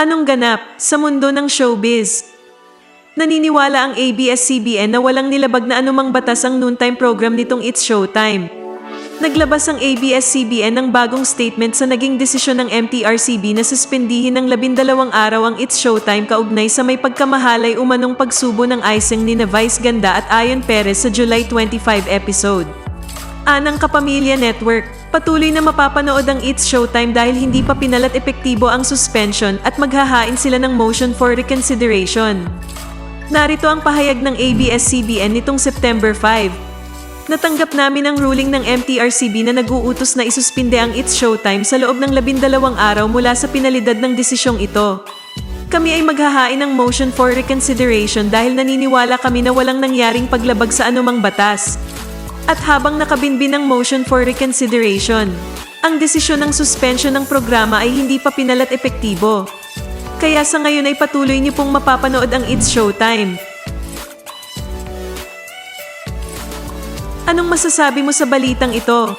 Anong ganap sa mundo ng showbiz? Naniniwala ang ABS-CBN na walang nilabag na anumang batas ang noontime program nitong It's Showtime. Naglabas ang ABS-CBN ng bagong statement sa naging desisyon ng MTRCB na suspendihin ng labindalawang araw ang It's Showtime kaugnay sa may pagkamahalay umanong pagsubo ng icing ni na Vice Ganda at Ayon Perez sa July 25 episode. Anang Kapamilya Network, patuloy na mapapanood ang It's Showtime dahil hindi pa pinalat epektibo ang suspension at maghahain sila ng motion for reconsideration. Narito ang pahayag ng ABS-CBN nitong September 5. Natanggap namin ang ruling ng MTRCB na nag-uutos na isuspinde ang It's Showtime sa loob ng labindalawang araw mula sa pinalidad ng desisyong ito. Kami ay maghahain ng motion for reconsideration dahil naniniwala kami na walang nangyaring paglabag sa anumang batas. At habang nakabinbin ang motion for reconsideration, ang desisyon ng suspension ng programa ay hindi pa pinalat epektibo. Kaya sa ngayon ay patuloy niyo pong mapapanood ang It's Showtime. Anong masasabi mo sa balitang ito?